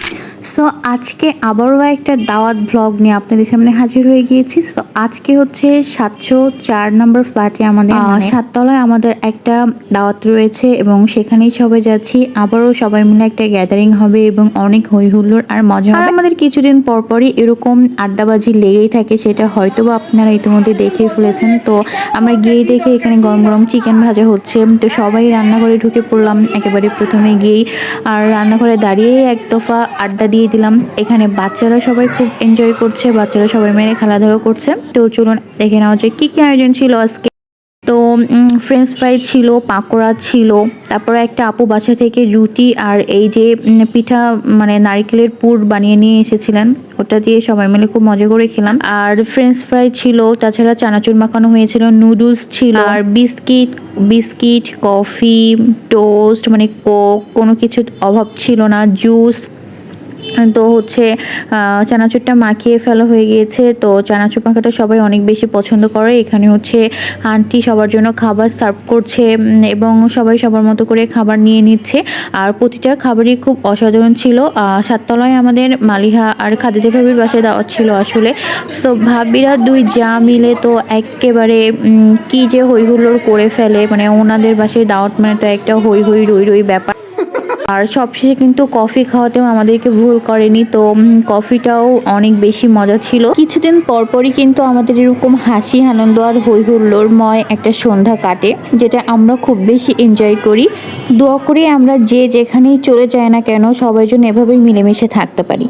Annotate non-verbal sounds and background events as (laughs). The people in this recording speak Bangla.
Yeah. (laughs) সো আজকে আবারও একটা দাওয়াত ব্লগ নিয়ে আপনাদের সামনে হাজির হয়ে গিয়েছি। সো আজকে হচ্ছে সাতশো চার নম্বর ফ্ল্যাটে আমাদের মানে সাততলায় আমাদের একটা দাওয়াত রয়েছে এবং সেখানেই সবাই যাচ্ছি। আবারও সবাই মিলে একটা গ্যাদারিং হবে এবং অনেক হই হুল্লোড় আর মজা হবে। আমাদের কিছুদিন পরপরই এরকম আড্ডাবাজি লেগেই থাকে সেটা হয়তো বা আপনারা ইতিমধ্যে দেখেই ফেলেছেন। তো আমরা গিয়েই দেখে এখানে গরম গরম চিকেন ভাজা হচ্ছে। তো সবাই রান্নাঘরে ঢুকে পড়লাম একেবারে প্রথমে গিয়েই। আর রান্নাঘরে দাঁড়িয়ে এক দফা আড্ডা দিয়ে দিলাম। এখানে বাচ্চারা সবাই খুব এনজয় করছে, বাচ্চারা সবাই মেরে খেলাধুলো করছে। তো চলুন দেখে নেওয়া যে কী কী আয়োজন ছিল আজকে। তো ফ্রেঞ্চ ফ্রাই ছিল, পাকোড়া ছিল, তারপরে একটা আপু বাসা থেকে রুটি আর এই যে পিঠা মানে নারকেলের পুর বানিয়ে নিয়ে এসেছিলেন। ওটা দিয়ে সবাই মিলে খুব মজা করে খেলাম। আর ফ্রেঞ্চ ফ্রাই ছিল, তাছাড়া চানাচুর মাখানো হয়েছিল নুডলস ছিল। আর বিস্কিট বিস্কিট কফি টোস্ট মানে কোক কোনো কিছুর অভাব ছিল না জুস তো হচ্ছে চানাচুরটা মাখিয়ে ফেলা হয়ে গিয়েছে। তো চানাচুর মাখাটা সবাই অনেক বেশি পছন্দ করে। এখানে হচ্ছে আন্টি সবার জন্য খাবার সার্ভ করছে এবং সবাই সবার মতো করে খাবার নিয়ে নিচ্ছে। আর প্রতিটা খাবারই খুব অসাধারণ ছিল। সাততলায় আমাদের মালিহা আর খাদিজা ভাবির বাসায় দাওয়াত ছিল আসলে। সো ভাবিরা দুই যা মিলে তো একেবারে কি যে হই হুল্লোড় করে ফেলে। মানে ওনাদের বাসায় দাওয়াত মানে তো একটা হৈ হই রই রই ব্যাপার। আর সবশেষে কিন্তু কফি খাওয়াতেও আমাদেরকে ভুল করেনি। তো কফিটাও অনেক বেশি মজা ছিল। কিছুদিন পরপরই কিন্তু আমাদের এরকম হাসি, আনন্দ আর হই হুল্লোড়ময় একটা সন্ধ্যা কাটে, যেটা আমরা খুব বেশি এনজয় করি। দোয়া করি আমরা যে যেখানেই চলে যায় না কেন, সবাই যেন এভাবেই মিলেমিশে থাকতে পারি।